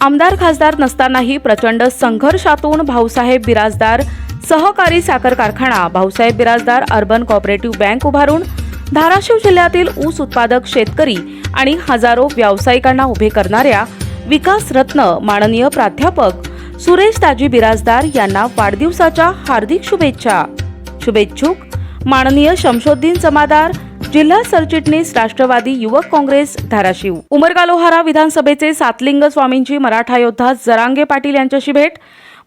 आमदार खासदार नसतानाही प्रचंड संघर्षातून भाऊसाहेब बिराजदार सहकारी साखर कारखाना Bhausaheb Birajdar urban cooperative bank उभारून धाराशिव जिल्ह्यातील ऊस उत्पादक शेतकरी आणि हजारो व्यावसायिकांना उभे करणाऱ्या विकास रत्न माननीय प्राध्यापक सुरेश ताजी बिराजदार यांना वाढदिवसाच्या हार्दिक शुभेच्छा. शुभेच्छुक माननीय शमशोद्दीन जमादार जिल्हा सरचिटणीस राष्ट्रवादी युवक काँग्रेस धाराशिव. उमरगा लोहारा विधानसभेचे सातलिंग स्वामींची मराठा योद्धा जरांगे पाटील यांच्याशी भेट.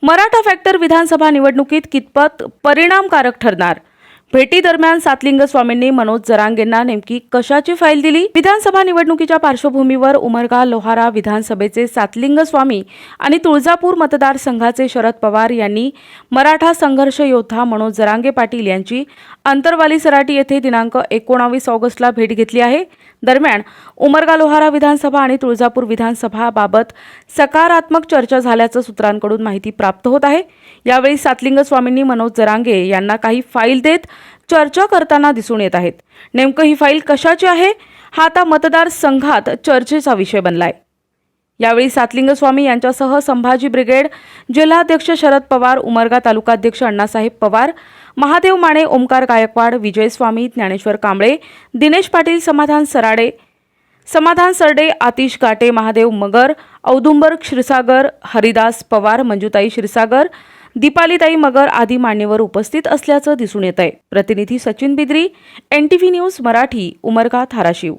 मराठा फॅक्टर विधानसभा निवडणुकीत कितपत परिणामकारक ठरणार? भेटीदरम्यान सातलिंग स्वामींनी मनोज जरांगेंना नेमकी कशाची फाईल दिली? विधानसभा निवडणुकीच्या पार्श्वभूमीवर उमरगा लोहारा विधानसभेचे सातलिंग स्वामी आणि तुळजापूर मतदारसंघाचे शरद पवार यांनी मराठा संघर्ष योद्धा मनोज जरांगे पाटील यांची अंतरवाली सराटी येथे दिनांक एकोणावीस ऑगस्टला भेट घेतली आहे. दरम्यान उमरगा लोहारा विधानसभा आणि तुळजापूर विधानसभाबाबत सकारात्मक चर्चा झाल्याचं सूत्रांकडून माहिती प्राप्त होत आहे. यावेळी सातलिंग स्वामींनी मनोज जरांगे यांना काही फाईल देत चर्चा करताना दिसून येत आहेत. नेमकं ही फाईल कशाची आहे? हा आता मतदारसंघात चर्चेचा विषय बनलाय. यावेळी सातलिंग स्वामी यांच्यासह संभाजी ब्रिगेड जिल्हाध्यक्ष शरद पवार उमरगा तालुकाध्यक्ष अण्णासाहेब पवार महादेव माने ओमकार गायकवाड विजय स्वामी ज्ञानेश्वर कांबळे दिनेश पाटील समाधान सराडे समाधान सरडे आतिश गाटे महादेव मगर औदुंबर क्षीरसागर हरिदास पवार मंजुताई क्षीरसागर दीपालीताई मगर आदी मान्यवर उपस्थित असल्याचं दिसून येत आहे प्रतिनिधी Sachin Bidri N T V news Marathi Umarga Dharashiv.